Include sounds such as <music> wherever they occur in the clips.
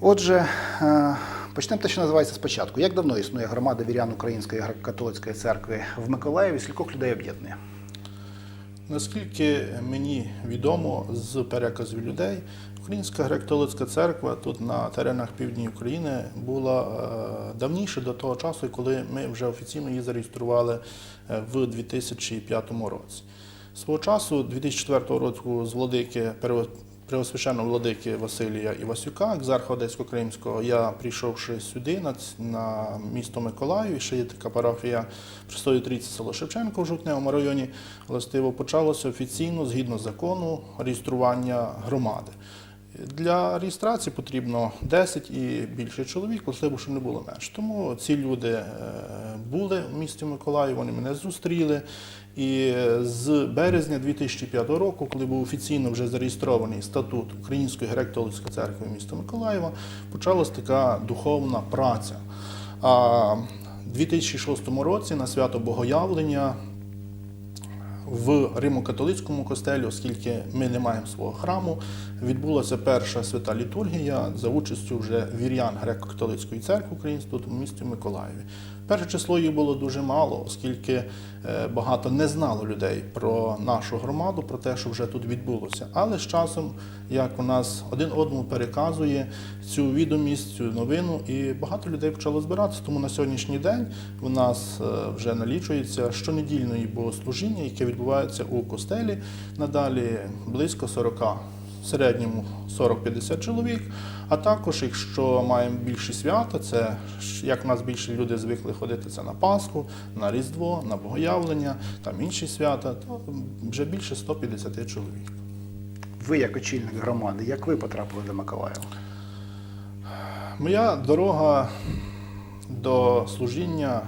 Отже, е, почнемо те, що називається спочатку. Як давно існує громада вірян Української греко-католицької церкви в Миколаєві? Скількох людей об'єднує? Наскільки мені відомо з переказів людей, Українська греко-католицька церква тут на теренах півдні України була е, давніше до того часу, коли ми вже офіційно її зареєстрували е, в 2005 році. Свого часу, 2004 року, з владики Преосвященного владики Василія Івасюка, екзарха Одесько-Кримського, я прийшовши сюди, на, місто Миколаїв, ще є така парафія Престої Трійці село Шевченко в Жовтневому районі, властиво почалося офіційно, згідно закону, реєстрування громади. Для реєстрації потрібно 10 і більше чоловік, властиво, щоб не було менше. Тому ці люди е, були в місті Миколаїв, вони мене зустріли. І з березня 2005 року, коли був офіційно вже зареєстрований статут Української греко-католицької церкви міста Миколаєва, почалась така духовна праця. А в 2006 році на свято Богоявлення в Римо-католицькому костелі, оскільки ми не маємо свого храму, відбулася перша свята літургія за участю вже вірян греко-католицької церкви української у місті Миколаєві. Перше число їх було дуже мало, оскільки е, багато не знало людей про нашу громаду, про те, що вже тут відбулося. Але з часом, як у нас один одному переказує цю відомість, цю новину, і багато людей почало збиратися. Тому на сьогоднішній день у нас е, вже налічується щонедільної богослужіння, яке відбувається у костелі. Надалі близько 40 в середньому 40-50 чоловік. А також, якщо маємо більші свята, це як у нас більше люди звикли ходити це на Пасху, на Різдво, на Богоявлення, там інші свята, то вже більше 150 чоловік. Ви, як очільник громади, як ви потрапили до Миколаєва? Моя дорога до служіння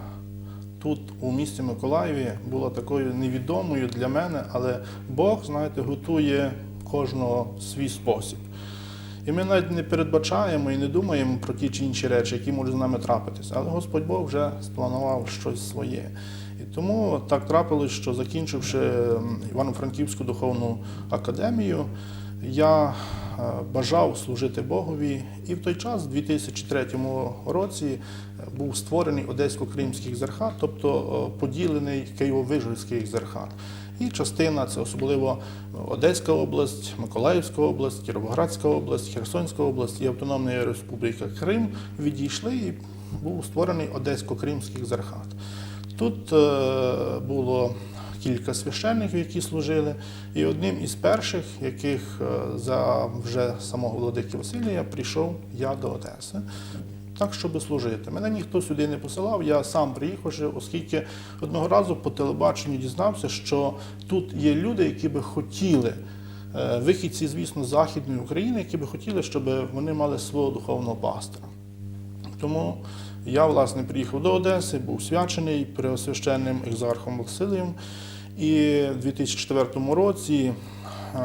тут, у місті Миколаєві, була такою невідомою для мене, але Бог, знаєте, готує кожного свій спосіб. І ми навіть не передбачаємо і не думаємо про ті чи інші речі, які можуть з нами трапитися. Але Господь Бог вже спланував щось своє. І тому так трапилось, що закінчивши Івано-Франківську духовну академію, я е, бажав служити Богові, і в той час, в 2003 році, е, був створений Одесько-Кримський екзархат, тобто е, поділений Києво-Вижгородський екзархат. І частина це особливо Одеська область, Миколаївська область, Кіровоградська область, Херсонська область і Автономна Республіка Крим відійшли і був створений Одесько-Кримський екзархат. Тут е, було кілька священників, які служили, і одним із перших, яких е, за вже самого владики Василія прийшов я до Одеси. Так, щоб служити. Мене ніхто сюди не посилав, я сам приїхав, оскільки одного разу по телебаченню дізнався, що тут є люди, які би хотіли, е, вихідці, звісно, Західної України, які би хотіли, щоб вони мали свого духовного пастора. Тому я, власне, приїхав до Одеси, був свячений преосвященним екзархом Василієм. І в 2004 році, ем,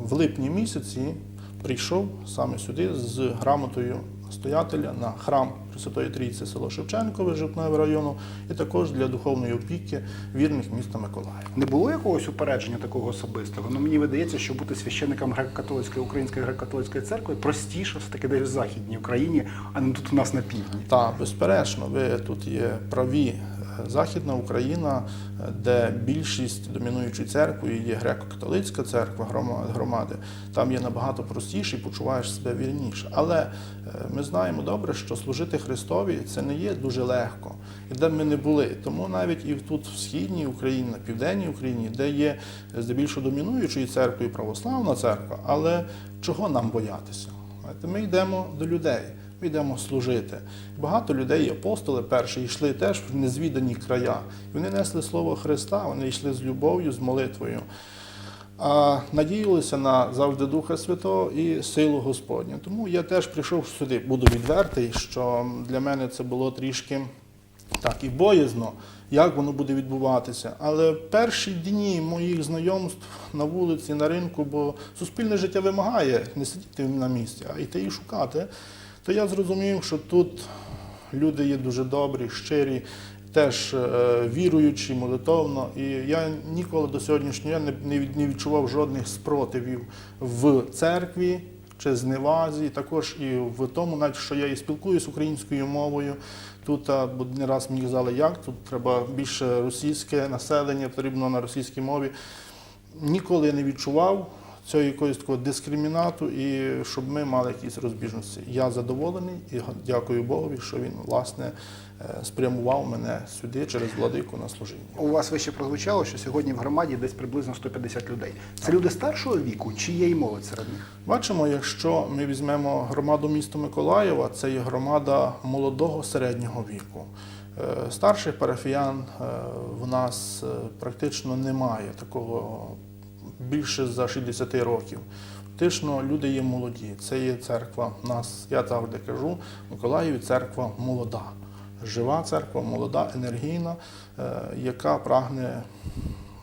в липні місяці, прийшов саме сюди з грамотою настоятеля на храм Пресвятої Трійці село Шевченкове Житневого району і також для духовної опіки вірних міста Миколаїв. Не було якогось упередження такого особистого? Ну мені видається, що бути священником греко-католицької української греко-католицької церкви простіше все-таки десь в Західній Україні, а не тут у нас на півдні. Так, безперечно, ви тут є праві. Західна Україна, де більшість домінуючої церкви є греко-католицька церква громади, там є набагато простіше і почуваєш себе вільніше. Але е, ми знаємо добре, що служити Христові це не є дуже легко, і де ми не були. Тому навіть і тут, в східній Україні, на південній Україні, де є здебільшого домінуючою церквою православна церква, але чого нам боятися? Ми йдемо до людей. Ми йдемо служити. Багато людей, апостоли перші, йшли теж в незвідані края. Вони несли слово Христа, вони йшли з любов'ю, з молитвою. А надіялися на завжди Духа Святого і силу Господню. Тому я теж прийшов сюди, буду відвертий, що для мене це було трішки так і боязно, як воно буде відбуватися. Але перші дні моїх знайомств на вулиці, на ринку, бо суспільне життя вимагає не сидіти на місці, а йти і шукати, то я зрозумів, що тут люди є дуже добрі, щирі, теж е, віруючі, молитовно. І я ніколи до сьогоднішнього дня не, не від- не відчував жодних спротивів в церкві чи зневазі, також і в тому, навіть що я і спілкуюсь українською мовою. Тут бо не раз мені казали, як тут треба більше російське населення, потрібно на російській мові. Ніколи не відчував цього якогось такого дискримінату і щоб ми мали якісь розбіжності. Я задоволений і дякую Богові, що він власне е, спрямував мене сюди через владику на служіння. У вас вище прозвучало, що сьогодні в громаді десь приблизно 150 людей. Це люди старшого віку чи є й молодь серед них? Бачимо, якщо ми візьмемо громаду міста Миколаєва, це є громада молодого середнього віку. Е, Старших парафіян е, в нас практично немає такого більше за 60 років. Фактично люди є молоді. Це є церква. Нас, я завжди кажу, в Миколаєві церква молода. Жива церква, молода, енергійна, е, яка прагне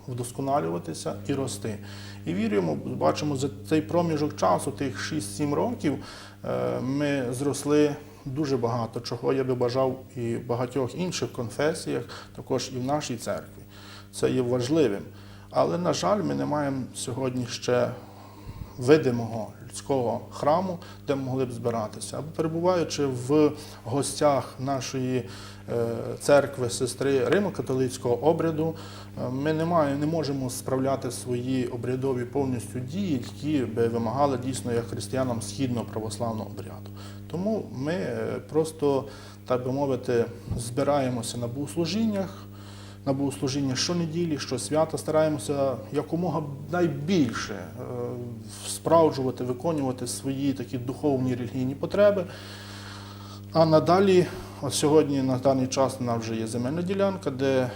вдосконалюватися і рости. І віримо, бачимо за цей проміжок часу, тих 6-7 років, е, ми зросли дуже багато, чого я би бажав і в багатьох інших конфесіях, також і в нашій церкві. Це є важливим. Але, на жаль, ми не маємо сьогодні ще видимого людського храму, де могли б збиратися. Або перебуваючи в гостях нашої е, церкви сестри Римо-католицького обряду, е, ми не, маємо, не можемо справляти свої обрядові повністю дії, які би вимагали дійсно як християнам східного православного обряду. Тому ми е, просто, так би мовити, збираємося на богослужіннях на богослужіння щонеділі, щосвята стараємося якомога найбільше е, справджувати, виконувати свої такі духовні релігійні потреби. А надалі, от сьогодні на даний час у нас вже є земельна ділянка, де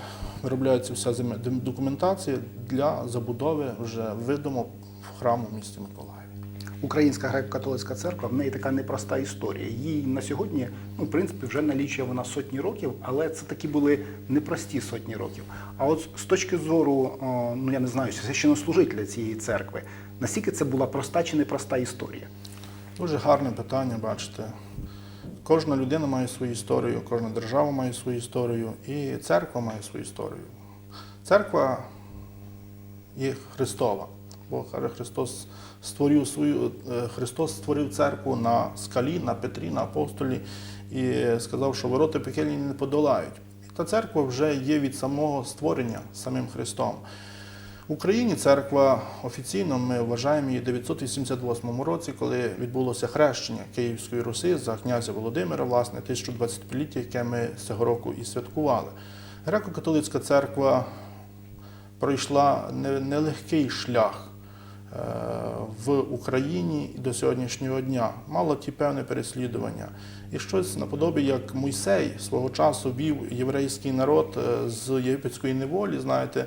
виробляється вся документація для забудови вже видимо храму в місті Миколаєві. Українська греко-католицька церква в неї така непроста історія. Їй на сьогодні, ну, в принципі, вже налічує вона сотні років, але це такі були непрості сотні років. А от з точки зору, ну я не знаю, священнослужителя цієї церкви, наскільки це була проста чи непроста історія? Дуже гарне питання, бачите. Кожна людина має свою історію, кожна держава має свою історію, і церква має свою історію. Церква є Христова. Бо каже, Христос створив свою е, Христос створив церкву на скалі, на Петрі, на апостолі і сказав, що ворота пекельні не подолають. Та церква вже є від самого створення самим Христом. В Україні церква офіційно ми вважаємо її в 988 році, коли відбулося хрещення Київської Руси за князя Володимира, власне, 1025-ліття, яке ми цього року і святкували. Греко-католицька церква пройшла не- нелегкий шлях в Україні до сьогоднішнього дня. Мало ті певне переслідування. І щось наподобі, як Мойсей свого часу вів єврейський народ е, з єгипетської неволі, знаєте,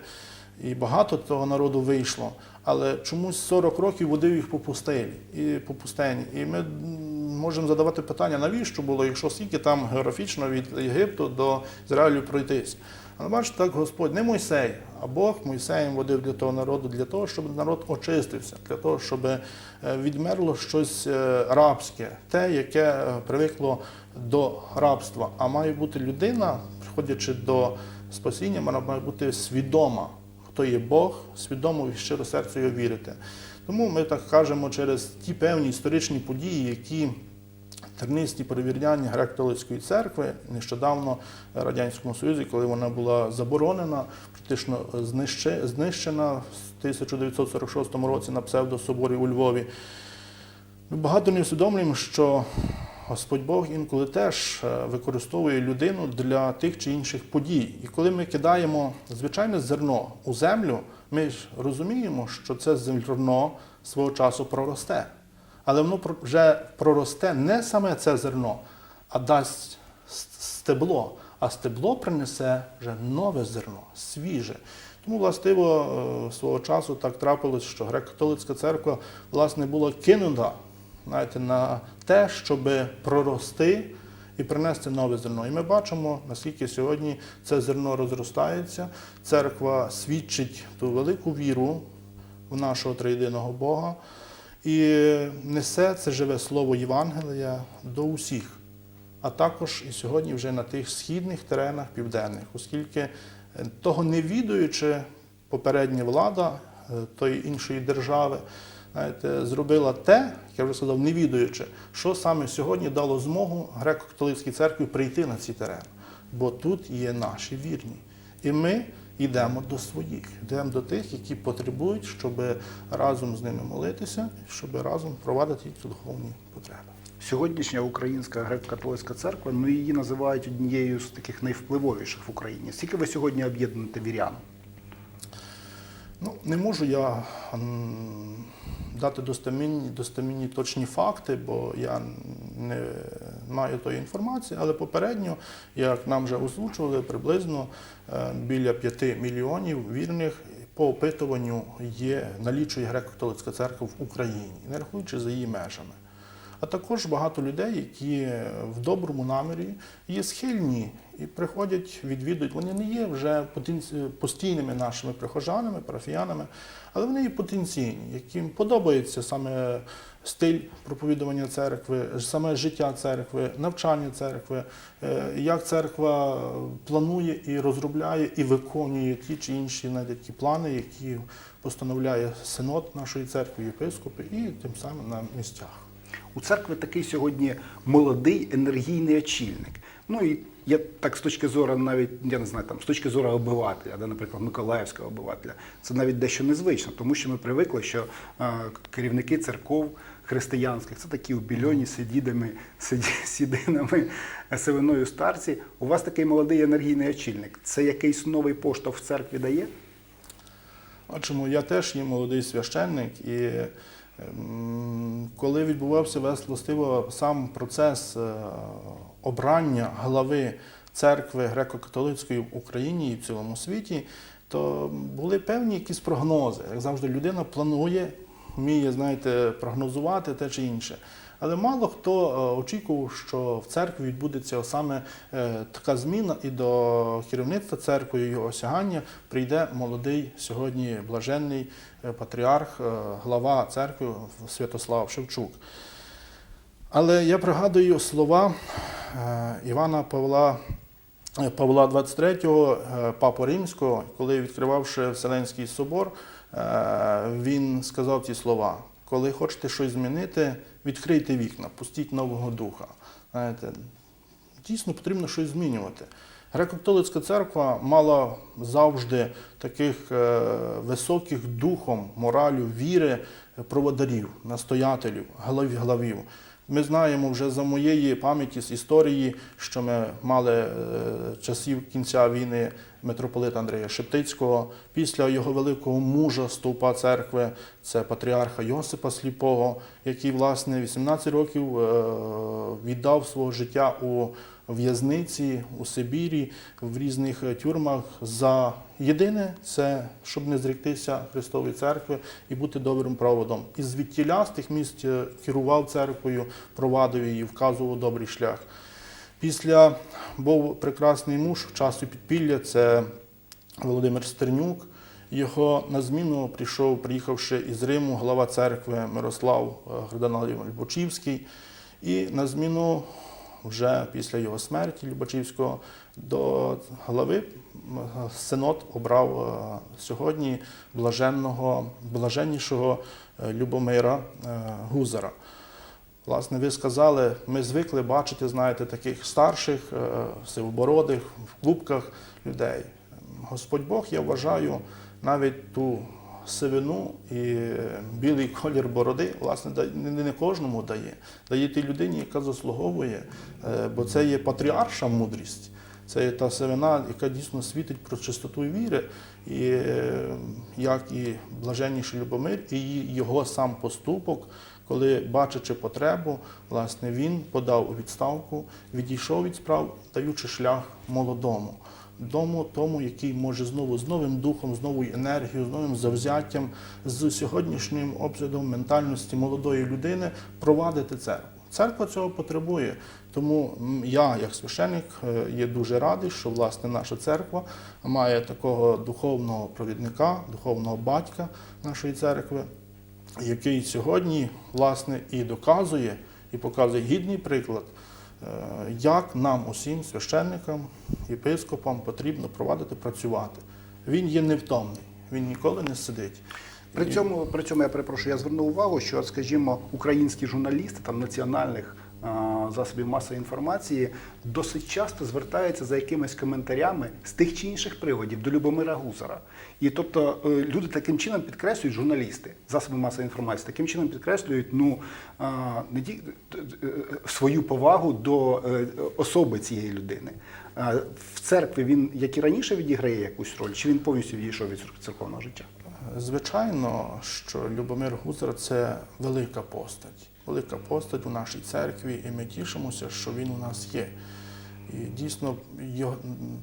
і багато того народу вийшло, але чомусь 40 років водив їх по пустелі і по пустені. І ми можемо задавати питання, навіщо було, якщо скільки там географічно від Єгипту до Ізраїлю пройтись. Але бачите, так Господь не Мойсей, а Бог Мойсеєм водив для того народу, для того, щоб народ очистився, для того, щоб е, відмерло щось е, рабське, те, яке е, привикло до рабства. А має бути людина, приходячи до спасіння, вона має бути свідома, хто є Бог, свідомо і щиро його вірити. Тому ми так кажемо через ті певні історичні події, які тернисті перевіряння греко-католицької церкви нещодавно в Радянському Союзі, коли вона була заборонена, практично знищена в 1946 році на псевдособорі у Львові. Ми багато не усвідомлюємо, що Господь Бог інколи теж е, використовує людину для тих чи інших подій. І коли ми кидаємо звичайне зерно у землю, ми ж розуміємо, що це зерно свого часу проросте. Але воно вже проросте не саме це зерно, а дасть стебло. А стебло принесе вже нове зерно, свіже. Тому, властиво, е, свого часу так трапилось, що греко-католицька церква власне була кинута знаєте, на те, щоб прорости і принести нове зерно. І ми бачимо, наскільки сьогодні це зерно розростається. Церква свідчить ту велику віру в нашого триєдиного Бога і несе це живе слово Євангелія до усіх а також і сьогодні вже на тих східних теренах південних, оскільки е, того не відуючи, попередня влада е, тої іншої держави, знаєте, зробила те, як я вже сказав, не відаючи, що саме сьогодні дало змогу греко-католицькій церкві прийти на ці терени. Бо тут є наші вірні. І ми йдемо до своїх, йдемо до тих, які потребують, щоб разом з ними молитися, щоб разом провадити їхні духовні потреби. Сьогоднішня українська греко-католицька церква, ну її називають однією з таких найвпливовіших в Україні. Скільки ви сьогодні об'єднуєте вірян? Ну, не можу я дати достамінні, достамінні точні факти, бо я не маю тої інформації, але попередньо, як нам вже озвучували, приблизно е, біля 5 мільйонів вірних по опитуванню є налічує греко-католицька церква в Україні, не рахуючи за її межами. А також багато людей, які в доброму намірі є схильні і приходять, відвідують. Вони не є вже постійними нашими прихожанами, парафіянами, але вони є потенційні, яким подобається саме стиль проповідування церкви, саме життя церкви, навчання церкви, е, як церква планує і розробляє і виконує ті чи інші навіть плани, які постановляє синод нашої церкви, єпископи, і тим самим на місцях. У церкви такий сьогодні молодий енергійний очільник. Ну і я так з точки зору, навіть я не знаю, там з точки зору обивателя, да, наприклад, миколаївського обивателя, це навіть дещо незвично, тому що ми привикли, що е, керівники церков християнських це такі убільоні сидідами, сиді- <laughs> сідинами, сивиною старці. У вас такий молодий енергійний очільник. Це якийсь новий поштовх в церкві дає? А чому я теж є молодий священник, і коли відбувався властиво сам процес е, обрання глави церкви греко-католицької в Україні і в цілому світі, то були певні якісь прогнози. Як завжди, людина планує, вміє, знаєте, прогнозувати те чи інше. Але мало хто е, очікував, що в церкві відбудеться саме е, така зміна, і до керівництва церкви, і його осягання прийде молодий сьогодні блаженний е, патріарх, глава церкви Святослав Шевчук. Але я пригадую слова Івана Павла. Павла 23, е, Папу Римського, коли відкривавши Вселенський собор, він сказав ці слова: коли хочете щось змінити, відкрийте вікна, пустіть нового духа. Знаєте, дійсно потрібно щось змінювати. Греко-католицька церква мала завжди таких е, високих духом, моралю, віри проводарів, настоятелів, главів. Ми знаємо вже за моєї пам'яті з історії, що ми мали е, часів кінця війни митрополита Андрія Шептицького, після його великого мужа стовпа церкви, це патріарха Йосипа Сліпого, який, власне, 18 років е, віддав свого життя у в'язниці у Сибірі, в різних тюрмах за єдине це щоб не зректися Христової церкви і бути добрим проводом. І звідтіля з тих місць е, керував церквою, провадив її, вказував добрий шлях. Після був прекрасний муж часу підпілля, це Володимир Стернюк. Його на зміну прийшов, приїхавши із Риму, глава церкви Мирослав е, Гриданович Любочівський. І на зміну вже після його смерті Любачівського до глави Синод обрав е, сьогодні блаженного, блаженнішого е, Любомира е, Гузара. Власне, ви сказали, ми звикли бачити, знаєте, таких старших, сивобородих в клубках людей. Господь Бог, я вважаю, навіть ту сивину і білий колір бороди, власне, не кожному дає. Дає тій людині, яка заслуговує, бо це є патріарша мудрість. Це та сивина, яка дійсно світить про чистоту віри, і е, як і блаженніший Любомир, і його сам поступок, коли, бачачи потребу, власне, він подав у відставку, відійшов від справ, даючи шлях молодому. Дому тому, який може знову з новим духом, з новою енергією, з новим завзяттям, з сьогоднішнім обсягом ментальності молодої людини провадити церкву. Церква цього потребує. Тому я, як священник, е, є дуже радий, що власне наша церква має такого духовного провідника, духовного батька нашої церкви, який сьогодні власне і доказує, і показує гідний приклад, е, як нам, усім священникам, єпископам потрібно провадити, працювати. Він є невтомний, він ніколи не сидить. При цьому, при цьому я перепрошую, я звернув увагу, що, скажімо, українські журналісти там національних засобів масової інформації досить часто звертаються за якимись коментарями з тих чи інших приводів до Любомира Гусара. І тобто е, люди таким чином підкреслюють журналісти, засоби масової інформації, таким чином підкреслюють ну е, е, свою повагу до особи цієї людини. В церкві він, як і раніше, відіграє якусь роль, чи він повністю відійшов від церковного життя? Звичайно, що Любомир Гузар це велика постать, велика постать у нашій церкві, і ми тішимося, що він у нас є. І дійсно,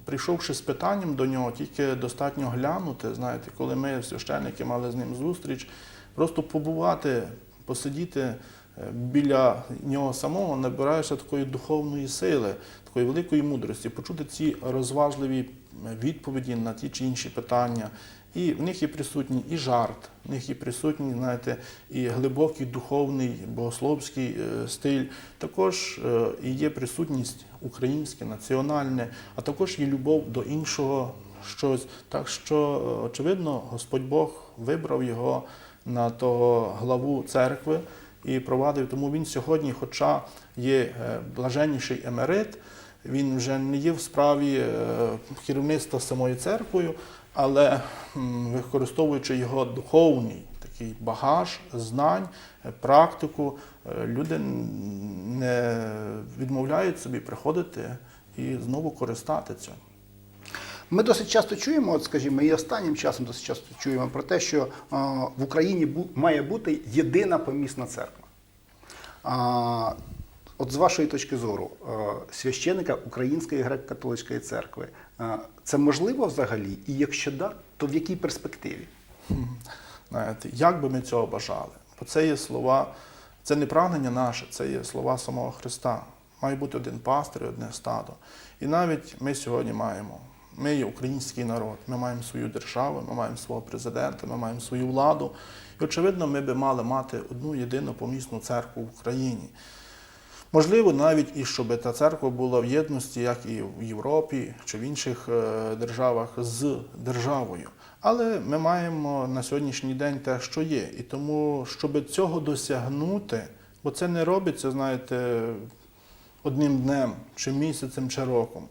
прийшовши з питанням до нього, тільки достатньо глянути, знаєте, коли ми, священники, мали з ним зустріч, просто побувати, посидіти е, біля нього самого, набираєшся такої духовної сили, такої великої мудрості, почути ці розважливі відповіді на ті чи інші питання. І в них є присутній і жарт, в них є присутній, знаєте, і глибокий духовний богословський е, стиль. Також е, і є присутність українське, національне, а також є любов до іншого щось. Так що, е, очевидно, Господь Бог вибрав його на того главу церкви і провадив. Тому він сьогодні, хоча є блаженніший емерит, він вже не є в справі керівництва самою церквою, але використовуючи його духовний такий багаж знань, е, практику, е, люди не відмовляють собі приходити і знову користати цим. Ми досить часто чуємо, от скажімо, і останнім часом досить часто чуємо про те, що в Україні має бути єдина помісна церква. От з вашої точки зору, священика Української греко-католицької церкви, це можливо взагалі? І якщо да, то в якій перспективі? Знаєте, як би ми цього бажали? Бо це є слова, це не прагнення наше, це є слова самого Христа. Має бути один пастир, і одне стадо. І навіть ми сьогодні маємо. Ми є український народ, ми маємо свою державу, ми маємо свого президента, ми маємо свою владу. І очевидно, ми би мали мати одну єдину помісну церкву в Україні. Можливо, навіть і щоб та церква була в єдності, як і в Європі чи в інших е, державах з державою. Але ми маємо на сьогоднішній день те, що є. І тому, щоб цього досягнути, бо це не робиться, знаєте, одним днем, чи місяцем, чи роком.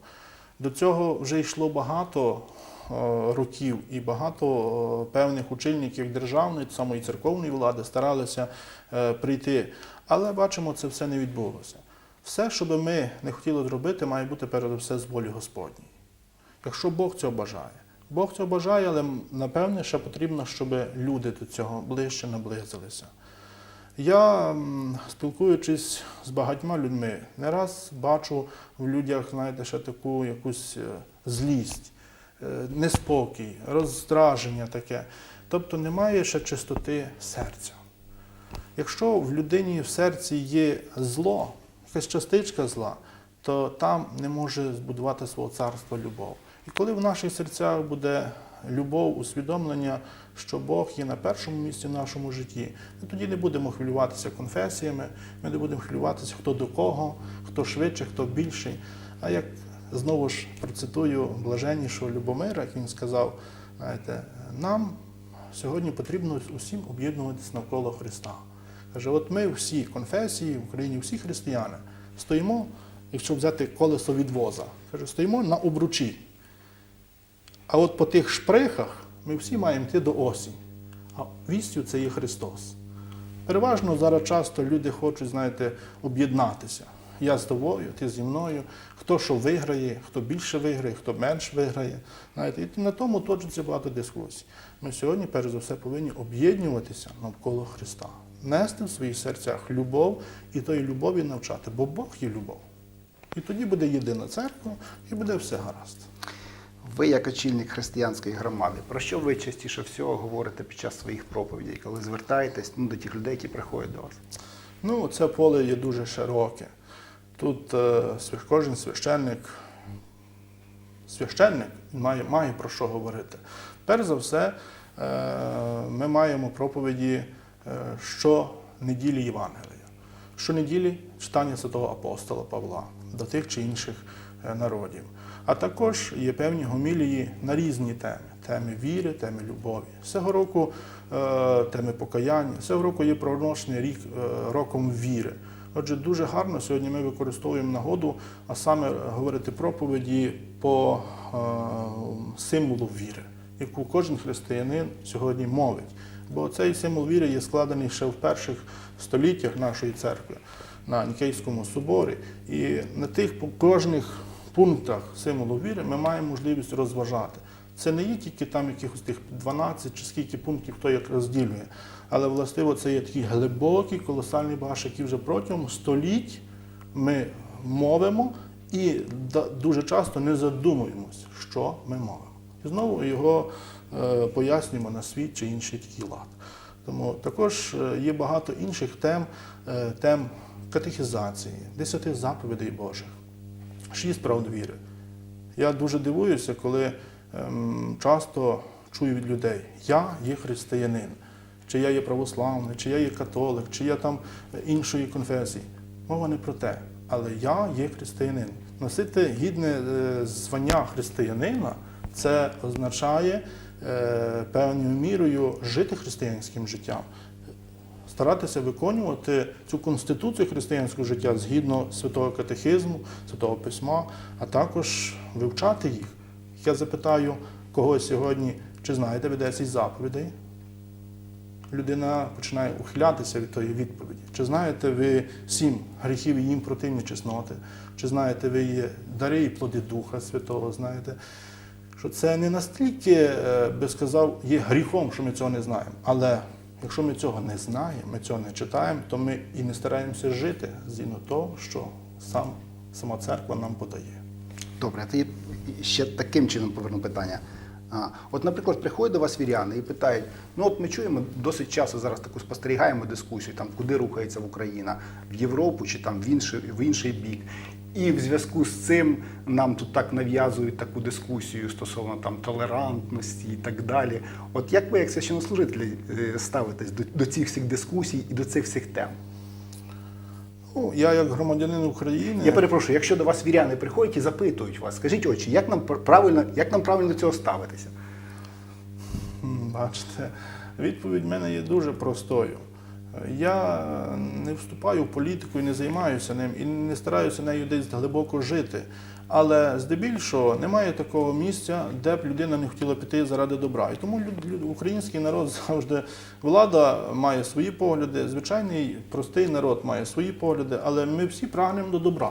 До цього вже йшло багато років, і багато е, певних учильників державної, самої церковної влади старалися е, прийти. Але бачимо, це все не відбулося. Все, що би ми не хотіли зробити, має бути перед все з волі Господній. Якщо Бог цього бажає. Бог цього бажає, але напевне ще потрібно, щоб люди до цього ближче наблизилися. Я, спілкуючись з багатьма людьми, не раз бачу в людях, знаєте, ще таку якусь е, злість, е, неспокій, роздраження таке. Тобто немає ще чистоти серця. Якщо в людині в серці є зло, якась частичка зла, то там не може збудувати свого царства любов. І коли в наших серцях буде любов, усвідомлення, що Бог є на першому місці в нашому житті, ми тоді не будемо хвилюватися конфесіями, ми не будемо хвилюватися, хто до кого, хто швидше, хто більший. А як знову ж процитую блаженнішого Любомира, як він сказав, знаєте, нам сьогодні потрібно усім об'єднуватися навколо Христа. Каже, от ми всі конфесії в Україні, всі християни, стоїмо, якщо взяти колесо від воза, каже, стоїмо на обручі. А от по тих шприхах ми всі маємо йти до осі. А вістю це є Христос. Переважно зараз часто люди хочуть, знаєте, об'єднатися. Я з тобою, ти зі мною, хто що виграє, хто більше виграє, хто менш виграє. Знаєте, і на тому точиться багато дискусій. Ми сьогодні, перш за все, повинні об'єднуватися навколо Христа, нести в своїх серцях любов і тої любові навчати, бо Бог є любов. І тоді буде єдина церква, і буде все гаразд. Ви, як очільник християнської громади, про що ви частіше всього говорите під час своїх проповідей, коли звертаєтесь ну, до тих людей, які приходять до вас? Ну, це поле є дуже широке. Тут е, кожен священник, священник має, має про що говорити. Перш за все, е, ми маємо проповіді е, щонеділі Євангелія. Щонеділі читання святого апостола Павла до тих чи інших народів. А також є певні гомілії на різні теми: теми віри, теми любові. Цього року теми покаяння, цього року є проголошений рік роком віри. Отже, дуже гарно сьогодні ми використовуємо нагоду, а саме говорити проповіді по е, символу віри, яку кожен християнин сьогодні мовить. Бо цей символ віри є складений ще в перших століттях нашої церкви на Нікейському соборі. І на тих кожних пунктах символу віри ми маємо можливість розважати. Це не є тільки там якихось тих 12 чи скільки пунктів хто як розділює, але властиво це є такий глибокий, колосальний багаж, який вже протягом століть ми мовимо і дуже часто не задумуємося, що ми мовимо. І знову його е, пояснюємо на свій чи інший такий лад. Тому також е, є багато інших тем, е, тем катехізації, десяти заповідей Божих, шість правд віри. Я дуже дивуюся, коли часто чую від людей, я є християнин, чи я є православний, чи я є католик, чи я там іншої конфесії. Мова не про те, але я є християнин. Носити гідне е, звання християнина це означає е, певною мірою жити християнським життям старатися виконувати цю конституцію християнського життя згідно святого катехизму, святого письма, а також вивчати їх. Я запитаю когось сьогодні, чи знаєте ви 10 заповідей? Людина починає ухилятися від тої відповіді. Чи знаєте ви сім гріхів і їм противні чесноти? Чи знаєте ви є дари і плоди Духа Святого? Знаєте? Що це не настільки, е, би сказав, є гріхом, що ми цього не знаємо. Але якщо ми цього не знаємо, ми цього не читаємо, то ми і не стараємося жити згідно того, що сам, сама церква нам подає. Добре, тоді ще таким чином поверну питання. А, от, наприклад, приходять до вас віряни і питають: ну от ми чуємо досить часто зараз таку спостерігаємо дискусію, там куди рухається Україна, в Європу чи там в інший, в інший бік. І в зв'язку з цим нам тут так нав'язують таку дискусію стосовно там толерантності і так далі. От як ви, як священнослужителі, е, ставитесь до, до цих всіх дискусій і до цих всіх тем? Ну, я, як громадянин України, Я перепрошую, якщо до вас віряни приходять і запитують вас, скажіть очі, як нам правильно, як нам правильно до цього ставитися? Бачите, відповідь в мене є дуже простою. Я не вступаю в політику і не займаюся ним, і не стараюся нею десь глибоко жити. Але здебільшого немає такого місця, де б людина не хотіла піти заради добра. І тому український народ <laughs> завжди влада має свої погляди, звичайний простий народ має свої погляди, але ми всі прагнемо до добра.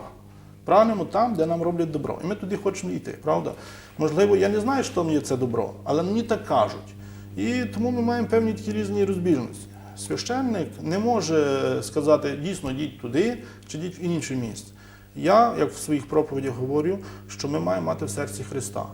Прагнемо там, де нам роблять добро. І ми туди хочемо йти, правда? Можливо, я не знаю, що там є це добро, але мені так кажуть. І тому ми маємо певні такі різні розбіжності. Священник не може сказати дійсно йдіть туди чи йдіть в інше місце. Я, як в своїх проповідях говорю, що ми маємо мати в серці Христа.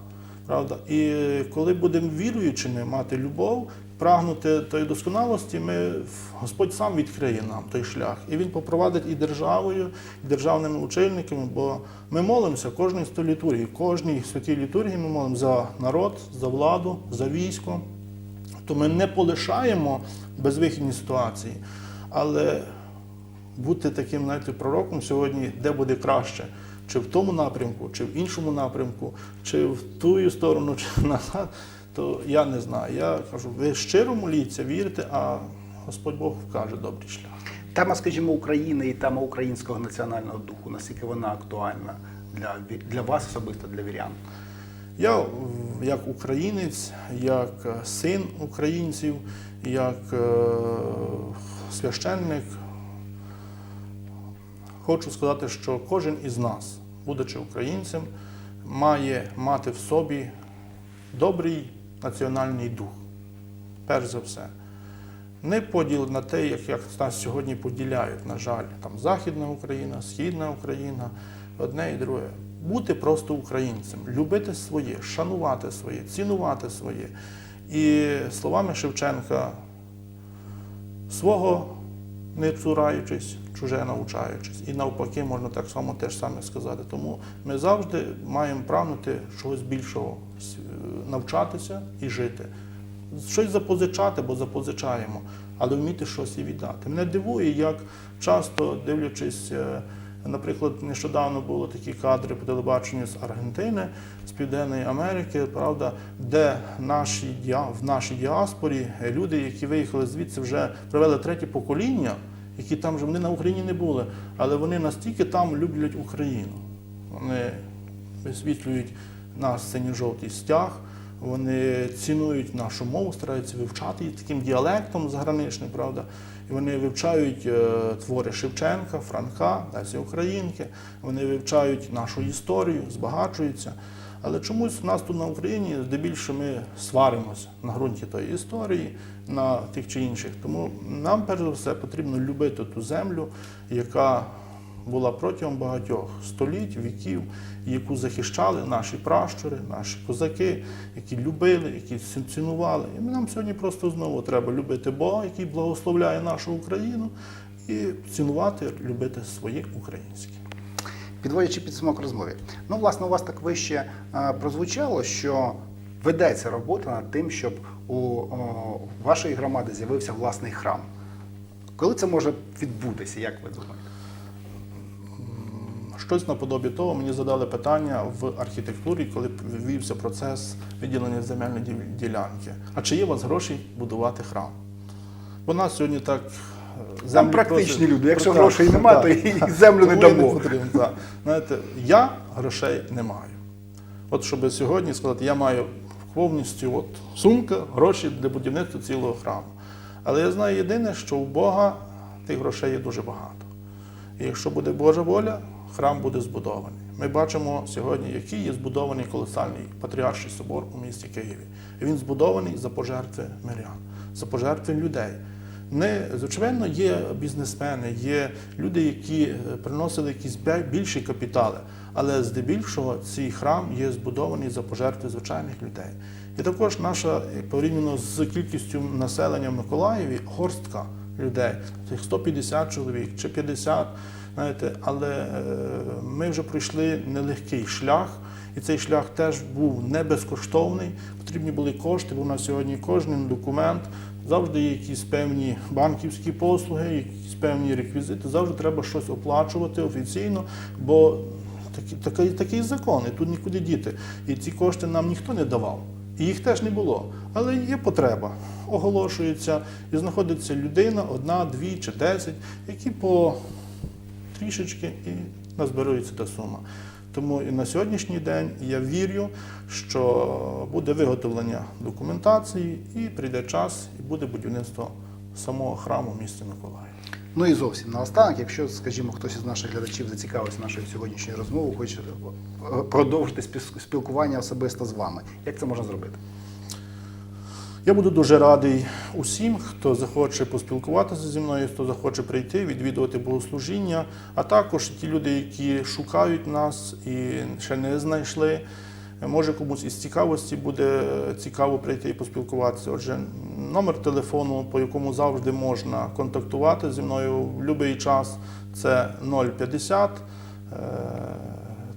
Правда? І коли будемо віруючими мати любов, прагнути тої досконалості, ми, Господь сам відкриє нам той шлях. І Він попровадить і державою, і державними учильниками, бо ми молимося кожній сто літургії, кожній святій літургії ми молимо за народ, за владу, за військо. То ми не полишаємо безвихідні ситуації. Але бути таким знаєте, пророком сьогодні, де буде краще, чи в тому напрямку, чи в іншому напрямку, чи в ту сторону, чи <laughs> назад, то я не знаю. Я кажу, ви щиро моліться, вірите, а Господь Бог вкаже добрий шлях. Тема, скажімо, України і тема українського національного духу, наскільки вона актуальна для, для вас особисто, для вірян? Я як українець, як син українців, як е, священник, хочу сказати, що кожен із нас, будучи українцем, має мати в собі добрий національний дух. Перш за все. Не поділ на те, як, як нас сьогодні поділяють, на жаль, там Західна Україна, Східна Україна, одне і друге. Бути просто українцем, любити своє, шанувати своє, цінувати своє. І словами Шевченка, свого не цураючись, чуже навчаючись. І навпаки, можна так само теж саме сказати. Тому ми завжди маємо прагнути чогось більшого, навчатися і жити. Щось запозичати, бо запозичаємо, але вміти щось і віддати. Мене дивує, як часто дивлячись е, Наприклад, нещодавно були такі кадри по телебаченню з Аргентини, з Південної Америки, правда, де наші в нашій діаспорі люди, які виїхали звідси, вже провели третє покоління, які там вже вони на Україні не були, але вони настільки там люблять Україну. Вони висвітлюють наш синьо-жовтий стяг, вони цінують нашу мову, стараються вивчати її таким діалектом заграничним, правда. І вони вивчають е, твори Шевченка, Франка, Лесі Українки, вони вивчають нашу історію, збагачуються. Але чомусь у нас тут на Україні здебільшого ми сваримося на ґрунті тої історії, на тих чи інших. Тому нам, перш за все, потрібно любити ту землю, яка була протягом багатьох століть, віків, яку захищали наші пращури, наші козаки, які любили, які цінували. І нам сьогодні просто знову треба любити Бога, який благословляє нашу Україну, і цінувати, любити своє українське. Підводячи підсумок розмови. Ну, власне, у вас так вище е, прозвучало, що ведеться робота над тим, щоб у о, вашої громади з'явився власний храм. Коли це може відбутися, як ви думаєте? Щось наподобі того мені задали питання в архітектурі, коли вівся процес виділення земельної ділянки. А чи є у вас гроші будувати храм? Бо нас сьогодні так е, Там практичні люди. Якщо Так, грошей немає, то і землю не дамо. потрібно, так. Знаєте, я грошей не маю. От щоб сьогодні сказати, я маю повністю от, сумка, гроші для будівництва цілого храму. Але я знаю єдине, що у Бога тих грошей є дуже багато. І якщо буде Божа воля, храм буде збудований. Ми бачимо сьогодні, який є збудований колосальний патріарший собор у місті Києві. Він збудований за пожертви мирян, за пожертви людей. Не, звичайно, є бізнесмени, є люди, які е, приносили якісь більші капітали, але здебільшого цей храм є збудований за пожертви звичайних людей. І також наша, порівняно з кількістю населення в Миколаєві, горстка людей, тих 150 чоловік чи 50, знаєте, але е, ми вже пройшли нелегкий шлях. І цей шлях теж був не безкоштовний. Потрібні були кошти, бо у нас сьогодні кожен документ, завжди є якісь певні банківські послуги, якісь певні реквізити. Завжди треба щось оплачувати офіційно, бо такий, такий, такий закон, і тут нікуди діти. І ці кошти нам ніхто не давав. І їх теж не було. Але є потреба. Оголошується і знаходиться людина, одна, дві чи десять, які по трішечки і назбирується та сума. Тому і на сьогоднішній день я вірю, що буде виготовлення документації, і прийде час, і буде будівництво самого храму в місті Миколаїв. Ну і зовсім наостанок, якщо, скажімо, хтось із наших глядачів зацікавився нашою сьогоднішньою розмовою, хоче е, продовжити спілкування особисто з вами, як це можна зробити? Я буду дуже радий усім, хто захоче поспілкуватися зі мною, хто захоче прийти, відвідувати богослужіння, а також ті люди, які шукають нас і ще не знайшли. Може комусь із цікавості буде цікаво прийти і поспілкуватися. Отже, номер телефону, по якому завжди можна контактувати зі мною в будь-який час, це 050 е,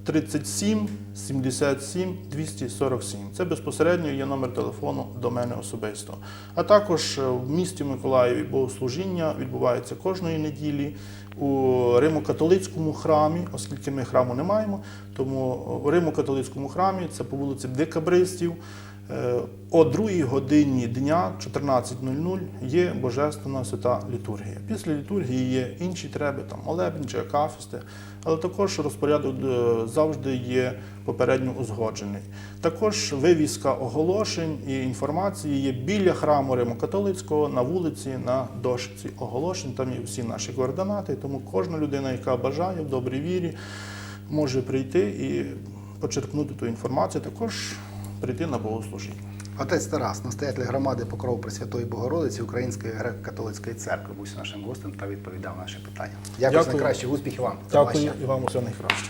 37 77 247. Це безпосередньо є номер телефону до мене особисто. А також е, в місті Миколаєві богослужіння відбувається кожної неділі у Римо-католицькому храмі, оскільки ми храму не маємо. Тому у Римо-католицькому храмі це по вулиці Декабристів. Е, О 2 годині дня 14.00 є Божественна свята літургія. Після літургії є інші треби, там молебні чи акафісти, але також розпорядок е, завжди є попередньо узгоджений. Також вивіска оголошень і інформації є біля храму Римо-католицького на вулиці на дошці оголошень. Там є всі наші координати, тому кожна людина, яка бажає в добрій вірі, може прийти і почерпнути ту інформацію, також прийти на богослужіння. Отець Тарас, настоятель громади Покров Пресвятої Богородиці Української греко-католицької церкви, був нашим гостем та відповідав на наші питання. Дякую, Дякую. найкраще, успіхів вам. Дякую і вам усе найкраще.